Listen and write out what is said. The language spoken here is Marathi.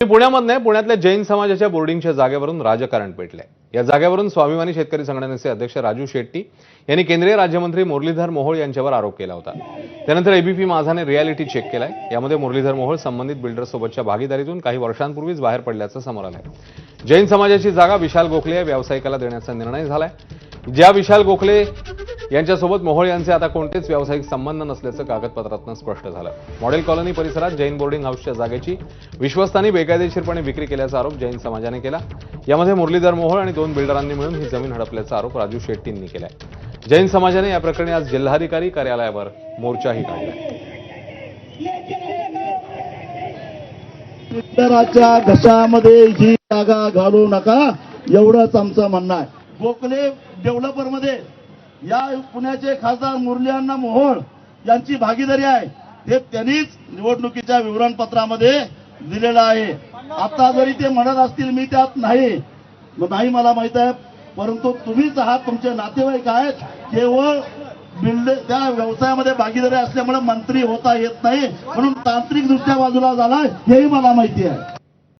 पुण्यामधने पुण्यातल्या जैन समाजाच्या बोर्डिंगच्या जागेवरून राजकारण पेटलंय. या जागेवरून स्वाभिमानी शेतकरी संघटनेचे अध्यक्ष राजू शेट्टी यांनी केंद्रीय राज्यमंत्री मुरलीधर मोहोळ यांच्यावर आरोप केला होता. त्यानंतर एबीपी माझाने रियालिटी चेक केलाय. यामध्ये मुरलीधर मोहोळ संबंधित बिल्डरसोबतच्या भागीदारीतून काही वर्षांपूर्वीच बाहेर पडल्याचं समोर आलंय. जैन समाजाची जागा विशाल गोखले या व्यावसायिकाला देण्याचा निर्णय झालाय. ज्या विशाल गोखले यांच्यासोबत मोहोळ यांचे आता कोणतेच व्यावसायिक संबंध नसल्याचं कागदपत्रातून स्पष्ट झालं. मॉडेल कॉलनी परिसरात जैन बोर्डिंग हाऊसच्या जागेची विश्वस्तांनी बेकायदेशीरपणे विक्री केल्याचा आरोप जैन समाजाने केला. यामध्ये मुरलीधर मोहोळ आणि दोन बिल्डरांनी मिळून ही जमीन हडपल्याचा आरोप राजू शेट्टींनी केलाय. जैन समाजाने या प्रकरणी आज जिल्हाधिकारी कार्यालयावर मोर्चाही काढला. घशामध्ये ही जागा घालू नका एवढंच आमचं म्हणणं आहे. गोखले डेव्हलपरमध्ये या पुण्याचे खासदार मुरलीअण्णा मोहोळ यांची भागीदारी आहे. हे त्यांनीच निवडणुकीच्या विवरणपत्रामध्ये दिलेलं आहे. आता जरी ते म्हणत असतील मी त्यात नाही. नाही मला माहीत आहे परंतु तुम्हीच आहात तुमचे नातेवाईक आहेत. केवळ बिल्ड त्या व्यवसायामध्ये भागीदारी असल्यामुळे मंत्री होता येत नाही. म्हणून तांत्रिक दृष्ट्या बाजूला झालाय हेही मला माहिती आहे.